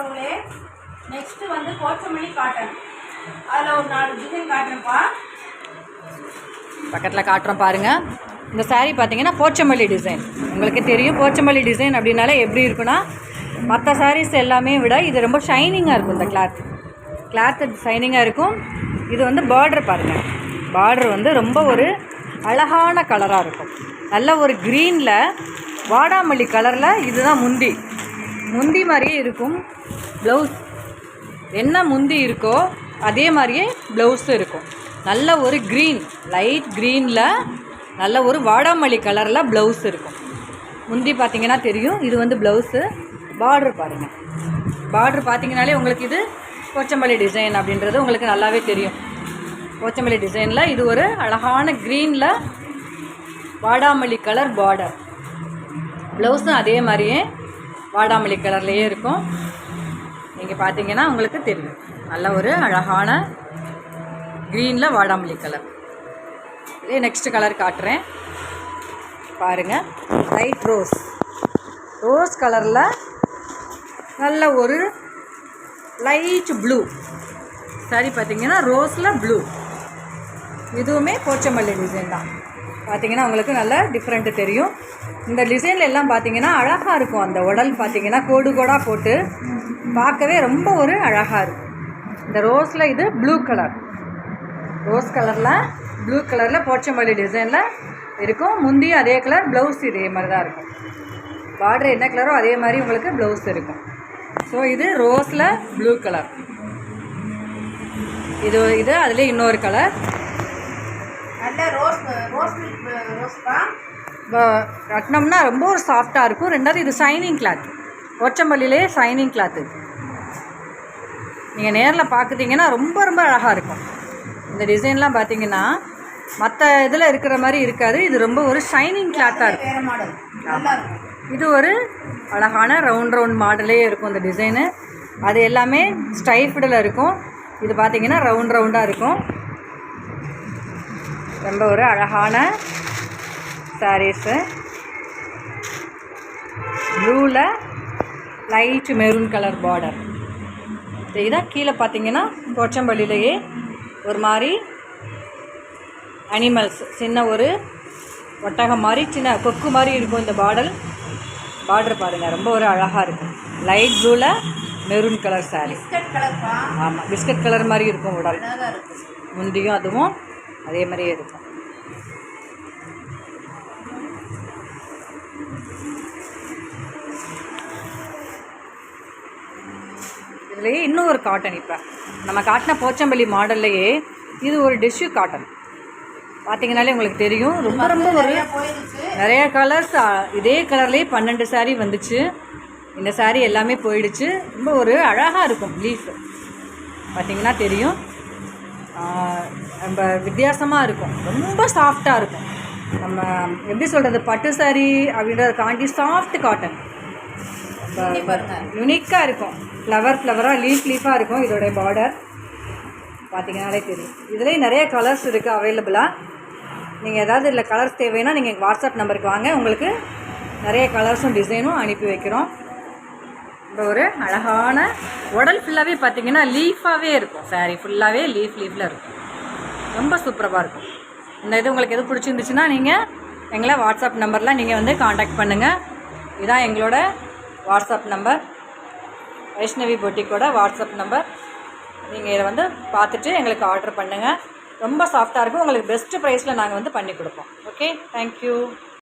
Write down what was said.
உறவுகளே நெக்ஸ்ட்டு வந்து கோச்சமணி காட்டன். அதில் ஒரு நாலு டிசைன் காட்டுறேன்ப்பா. பக்கத்தில் காட்டுறோம் பாருங்கள் இந்த சாரீ பார்த்தீங்கன்னா போச்சமல்லி டிசைன் உங்களுக்கு தெரியும் போச்சமல்லி டிசைன் அப்படின்னாலே எப்படி இருக்குன்னா மற்ற சாரீஸ் எல்லாமே விட இது ரொம்ப ஷைனிங்காக இருக்கும் இந்த கிளாத் கிளாத்து ஷைனிங்காக இருக்கும். இது வந்து பார்டர் பாருங்கள் பார்டர் வந்து ரொம்ப ஒரு அழகான கலராக இருக்கும். நல்ல ஒரு க்ரீனில் வாடாமல்லி கலரில் இதுதான் முந்தி. முந்தி மாதிரியே இருக்கும். ப்ளவுஸ் என்ன முந்தி இருக்கோ அதே மாதிரியே ப்ளவுஸும் இருக்கும். நல்ல ஒரு க்ரீன் லைட் க்ரீனில் நல்ல ஒரு வாடாமல்லி கலரில் ப்ளவுஸ் இருக்கும். முந்தி பார்த்தீங்கன்னா தெரியும் இது வந்து ப்ளவுஸு பார்ட்ரு பாருங்கள் பார்ட்ரு பார்த்தீங்கனாலே உங்களுக்கு இது போச்சம்பள்ளி டிசைன் அப்படின்றது உங்களுக்கு நல்லாவே தெரியும். போச்சம்பள்ளி டிசைனில் இது ஒரு அழகான க்ரீனில் வாடாமல்லி கலர் பார்டர் ப்ளவுஸும் அதே மாதிரியே வாடாமல்லி கலர்லேயே இருக்கும். நீங்கள் பார்த்தீங்கன்னா உங்களுக்கு தெரியும். நல்ல ஒரு அழகான க்ரீனில் வாடாமல்லி கலர் இதே நெக்ஸ்ட் கலர் காட்டுறேன். பாருங்கள் லைட் ரோஸ் ரோஸ் கலரில் நல்ல ஒரு லைட் ப்ளூ சாரி பார்த்தீங்கன்னா ரோஸில் ப்ளூ இதுவுமே போச்சமல்லி டிசைன் தான். பார்த்தீங்கன்னா உங்களுக்கு நல்ல டிஃப்ரெண்ட்டு தெரியும். இந்த டிசைனில் எல்லாம் பார்த்தீங்கன்னா அழகாக இருக்கும். அந்த உடல் பார்த்தீங்கன்னா கோடு கோடாக போட்டு பார்க்கவே ரொம்ப ஒரு அழகாக இருக்கும். இந்த ரோஸில் இது ப்ளூ கலர் ரோஸ் கலரில் ப்ளூ கலரில் போச்சம்பள்ளி டிசைனில் இருக்கும். முந்தி அதே கலர் ப்ளவுஸ் இதே மாதிரி தான் இருக்கும். பார்டர் என்ன கலரோ அதே மாதிரி உங்களுக்கு ப்ளவுஸ் இருக்கும். ஸோ இது ரோஸில் ப்ளூ கலர் இது இது அதுலேயே இன்னொரு கலர் நல்ல ரோஸ் ரோஸ் மில்க் ரோஸ்ப்பா கட்டினோம்னா ரொம்ப ஒரு சாஃப்டாக இருக்கும். ரெண்டாவது இது ஷைனிங் கிளாத். ஒச்சம்பள்ளியிலே ஷைனிங் கிளாத்து நீங்கள் நேரில் பார்க்குறீங்கன்னா ரொம்ப ரொம்ப அழகாக இருக்கும். இந்த டிசைன்லாம் பார்த்தீங்கன்னா மற்ற இதில் இருக்கிற மாதிரி இருக்காது. இது ரொம்ப ஒரு ஷைனிங் கிளாத்தாக இருக்கும். இது ஒரு அழகான ரவுண்ட் ரவுண்ட் மாடலே இருக்கும் இந்த டிசைனு. அது எல்லாமே ஸ்டைஃப்டில் இருக்கும். இது பார்த்தீங்கன்னா ரவுண்ட் ரவுண்டாக இருக்கும். ரொம்ப ஒரு அழகான சாரீஸு ப்ளூவில் லைட் மெரூன் கலர் பார்டர் இதான் கீழே பார்த்தீங்கன்னா கொச்சம்பள்ளியிலேயே ஒரு மாதிரி அனிமல்ஸ் சின்ன ஒரு ஒட்டகம் மாதிரி சின்ன கொக்கு மாதிரி இருக்கும் இந்த பாடல் பார்டர் பாருங்கள் ரொம்ப ஒரு அழகாக இருக்கும் லைட் ப்ளூவில் மெரூன் கலர் கலர்ப்பா ஆமாம் பிஸ்கட் கலர் மாதிரி இருக்கும் உடல். முந்தியும் அதுவும் அதே மாதிரியே இருக்கும். இதுலேயே இன்னும் ஒரு காட்டன் இப்போ. நம்ம காட்டின போச்சம்பள்ளி மாடல்லையே இது ஒரு டிஷ்யூ காட்டன் பார்த்தீங்கனாலே உங்களுக்கு தெரியும். ரொம்ப ரொம்ப ஒரு நிறைய போயிடுச்சு நிறைய கலர்ஸ் இதே கலர்லேயே பன்னெண்டு saree வந்துச்சு. இந்த saree எல்லாமே போயிடுச்சு. ரொம்ப ஒரு அழகாக இருக்கும் லீஃப் பார்த்தீங்கன்னா தெரியும். ரொம்ப வித்தியாசமாக இருக்கும். ரொம்ப சாஃப்டாக இருக்கும். நம்ம எப்படி சொல்கிறது பட்டு saree அப்படின்றத காண்டி சாஃப்ட் காட்டன் யுனிக்காக இருக்கும். ஃப்ளவர் ஃப்ளவராக லீஃப் லீஃபாக இருக்கும் இதோடைய பார்டர் பார்த்தீங்கன்னாலே தெரியும். இதுலேயே நிறைய கலர்ஸ் இருக்குது அவைலபிளாக நீங்கள் ஏதாவது இதில் கலர்ஸ் தேவைன்னா நீங்கள் எங்கள் வாட்ஸ்அப் நம்பருக்கு வாங்க. உங்களுக்கு நிறைய கலர்ஸும் டிசைனும் அனுப்பி வைக்கிறோம். இந்த ஒரு அழகான உடல் ஃபுல்லாகவே பார்த்தீங்கன்னா லீஃபாகவே இருக்கும். Saree ஃபுல்லாகவே லீஃப் லீஃபில் இருக்கும். ரொம்ப சூப்பராக இருக்கும். இந்த இது உங்களுக்கு எது பிடிச்சிருந்துச்சுன்னா நீங்கள் எங்களை வாட்ஸ்அப் நம்பரில் நீங்கள் வந்து காண்டாக்ட் பண்ணுங்கள் இதுதான் எங்களோட வாட்ஸ்அப் நம்பர் வைஷ்ணவி பொட்டிக்கோட வாட்ஸ்அப் நம்பர் நீங்கள் இதை வந்து பார்த்துட்டு எங்களுக்கு ஆர்டர் பண்ணுங்கள் ரொம்ப சாஃப்டாக இருக்கும். உங்களுக்கு பெஸ்ட்டு ப்ரைஸில் நாங்கள் வந்து பண்ணி கொடுப்போம். Okay thank you